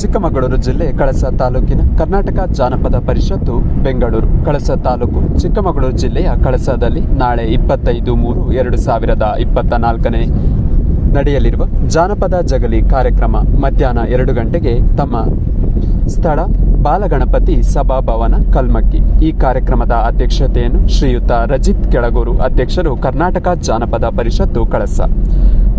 ಚಿಕ್ಕಮಗಳೂರು ಜಿಲ್ಲೆ ಕಳಸ ತಾಲೂಕಿನ ಕರ್ನಾಟಕ ಜಾನಪದ ಪರಿಷತ್ತು, ಬೆಂಗಳೂರು. ಕಳಸ ತಾಲೂಕು ಚಿಕ್ಕಮಗಳೂರು ಜಿಲ್ಲೆಯ ಕಳಸದಲ್ಲಿ ನಾಳೆ ಇಪ್ಪತ್ತೈದು ಮೂರು ಎರಡು ಸಾವಿರದ ಇಪ್ಪತ್ತ ನಾಲ್ಕನೇ ನಡೆಯಲಿರುವ ಜಾನಪದ ಜಗಲಿ ಕಾರ್ಯಕ್ರಮ ಮಧ್ಯಾಹ್ನ ಎರಡು ಗಂಟೆಗೆ ತಮ್ಮ ಸ್ಥಳ ಬಾಲಗಣಪತಿ ಸಭಾಭವನ ಕಲ್ಮಕ್ಕಿ. ಈ ಕಾರ್ಯಕ್ರಮದ ಅಧ್ಯಕ್ಷತೆಯನ್ನು ಶ್ರೀಯುತ ರಜಿತ್ ಕೆಳಗೂರು ಅಧ್ಯಕ್ಷರು ಕರ್ನಾಟಕ ಜಾನಪದ ಪರಿಷತ್ತು ಕಳಸ.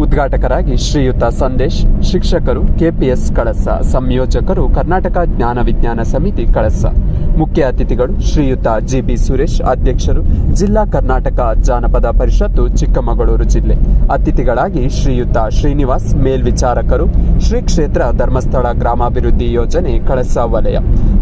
ಉದ್ಘಾಟಕರಾಗಿ ಶ್ರೀಯುತ ಸಂದೇಶ್, ಶಿಕ್ಷಕರು ಕೆಪಿಎಸ್ ಕಳಸ, ಸಂಯೋಜಕರು ಕರ್ನಾಟಕ ಜ್ಞಾನ ವಿಜ್ಞಾನ ಸಮಿತಿ ಕಳಸ. ಮುಖ್ಯ ಅತಿಥಿಗಳು ಶ್ರೀಯುತ ಜಿಬಿ ಸುರೇಶ್, ಅಧ್ಯಕ್ಷರು ಜಿಲ್ಲಾ ಕರ್ನಾಟಕ ಜಾನಪದ ಪರಿಷತ್ತು, ಚಿಕ್ಕಮಗಳೂರು ಜಿಲ್ಲೆ. ಅತಿಥಿಗಳಾಗಿ ಶ್ರೀಯುತ ಶ್ರೀನಿವಾಸ್, ಮೇಲ್ವಿಚಾರಕರು ಶ್ರೀ ಕ್ಷೇತ್ರ ಧರ್ಮಸ್ಥಳ ಗ್ರಾಮಾಭಿವೃದ್ಧಿ ಯೋಜನೆ, ಕಳಸ ವಲಯ.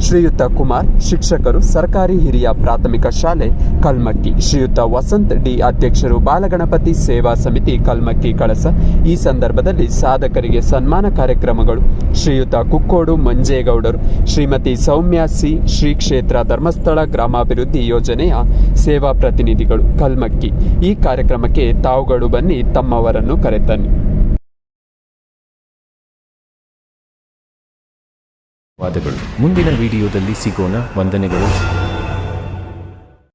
ಶ್ರೀಯುತ ಕುಮಾರ್, ಶಿಕ್ಷಕರು, ಸರ್ಕಾರಿ ಹಿರಿಯ ಪ್ರಾಥಮಿಕ ಶಾಲೆ, ಕಲ್ಮಕ್ಕಿ. ಶ್ರೀಯುತ ವಸಂತ್, ಡಿ ಅಧ್ಯಕ್ಷರು ಬಾಲಗಣಪತಿ ಸೇವಾ ಸಮಿತಿ, ಕಲ್ಮಕ್ಕಿ ಕಳಸ. ಈ ಸಂದರ್ಭದಲ್ಲಿ ಸಾಧಕರಿಗೆ ಸನ್ಮಾನ ಕಾರ್ಯಕ್ರಮಗಳು. ಶ್ರೀಯುತ ಕುಕ್ಕೋಡು ಮಂಜೇಗೌಡರು, ಶ್ರೀಮತಿ ಸೌಮ್ಯ ಸಿ, ಶ್ರೀ ಕ್ಷೇತ್ರ ಧರ್ಮಸ್ಥಳ ಗ್ರಾಮಾಭಿವೃದ್ಧಿ ಯೋಜನೆಯ ಸೇವಾ ಪ್ರತಿನಿಧಿಗಳು, ಕಲ್ಮಕ್ಕಿ. ಈ ಕಾರ್ಯಕ್ರಮಕ್ಕೆ ತಾವುಗಳು ಬನ್ನಿ, ತಮ್ಮವರನ್ನು ಕರೆತನ್ನಿ. ವಾದಗಳು ಮುಂದಿನ ವಿಡಿಯೋದಲ್ಲಿ ಸಿಗೋಣ. ವಂದನೆಗಳು.